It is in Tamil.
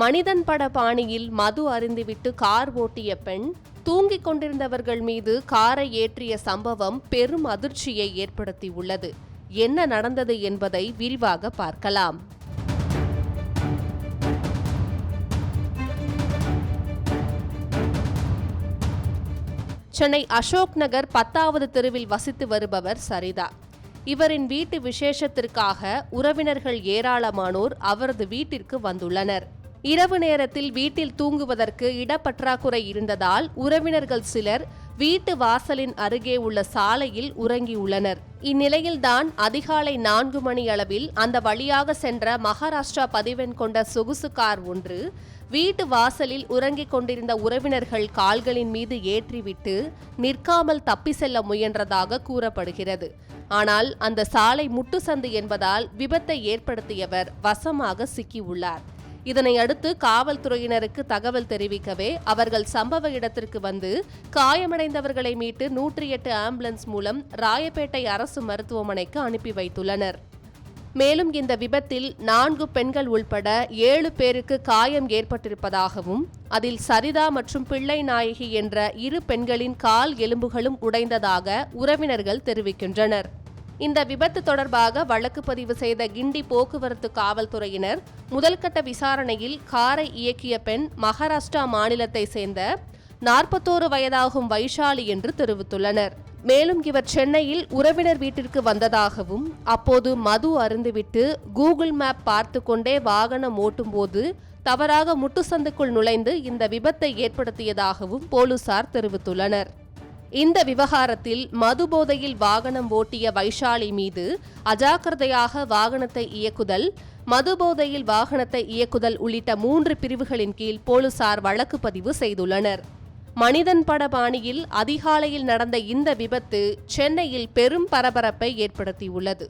மனிதன் பட பாணியில் மது அருந்திவிட்டு கார் ஓட்டிய பெண் தூங்கிக் கொண்டிருந்தவர்கள் மீது காரை ஏற்றிய சம்பவம் பெரும் அதிர்ச்சியை ஏற்படுத்தியுள்ளது. என்ன நடந்தது என்பதை விரிவாக பார்க்கலாம். சென்னை அசோக் நகர் பத்தாவது தெருவில் வசித்து வருபவர் சரிதா. இவரின் வீட்டு விசேஷத்திற்காக உறவினர்கள் ஏராளமானோர் அவரது வீட்டிற்கு வந்துள்ளனர். இரவு நேரத்தில் வீட்டில் தூங்குவதற்கு இடப்பற்றாக்குறை இருந்ததால் உறவினர்கள் சிலர் வீட்டு வாசலின் அருகே உள்ள சாலையில் உறங்கியுள்ளனர். இந்நிலையில்தான் அதிகாலை நான்கு மணி அளவில் அந்த வழியாக சென்ற மகாராஷ்டிரா பதிவெண் கொண்ட சொகுசு கார் ஒன்று வீட்டு வாசலில் உறங்கிக் கொண்டிருந்த உறவினர்கள் கால்களின் மீது ஏற்றிவிட்டு நிற்காமல் தப்பி செல்ல முயன்றதாக கூறப்படுகிறது. ஆனால் அந்த சாலை முட்டுசந்து என்பதால் விபத்தை ஏற்படுத்தியவர் வசமாக சிக்கியுள்ளார். இதனையடுத்து காவல்துறையினருக்கு தகவல் தெரிவிக்கவே அவர்கள் சம்பவ இடத்திற்கு வந்து காயமடைந்தவர்களை மீட்டு நூற்றி எட்டு ஆம்புலன்ஸ் மூலம் ராயப்பேட்டை அரசு மருத்துவமனைக்கு அனுப்பி வைத்துள்ளனர். மேலும் இந்த விபத்தில் நான்கு பெண்கள் உள்பட ஏழு பேருக்கு காயம் ஏற்பட்டிருப்பதாகவும் அதில் சரிதா மற்றும் பிள்ளை நாயகி என்ற இரு பெண்களின் கால் எலும்புகளும் உடைந்ததாக உறவினர்கள் தெரிவிக்கின்றனர். இந்த விபத்து தொடர்பாக வழக்கு பதிவு செய்த கிண்டி போக்குவரத்து காவல்துறையினர் முதல்கட்ட விசாரணையில் காரை இயக்கிய பெண் மகாராஷ்டிரா மாநிலத்தை சேர்ந்த நாற்பத்தோரு வயதாகும் வைஷாலி என்று தெரிவித்துள்ளனர். மேலும் இவர் சென்னையில் உறவினர் வீட்டிற்கு வந்ததாகவும் அப்போது மது அருந்துவிட்டு கூகுள் மேப் பார்த்து கொண்டே வாகனம் ஓட்டும்போது தவறாக முட்டுச்சந்துக்குள் நுழைந்து இந்த விபத்தை ஏற்படுத்தியதாகவும் போலீசார் தெரிவித்துள்ளனர். இந்த விவகாரத்தில் மதுபோதையில் வாகனம் ஓட்டிய வைஷாலி மீது அஜாக்கிரதையாக வாகனத்தை இயக்குதல் மதுபோதையில் வாகனத்தை இயக்குதல் உள்ளிட்ட மூன்று பிரிவுகளின் கீழ் போலீசார் வழக்கு பதிவு செய்துள்ளனர். மனிதன் பட பாணியில் அதிகாலையில் நடந்த இந்த விபத்து சென்னையில் பெரும் பரபரப்பை ஏற்படுத்தியுள்ளது.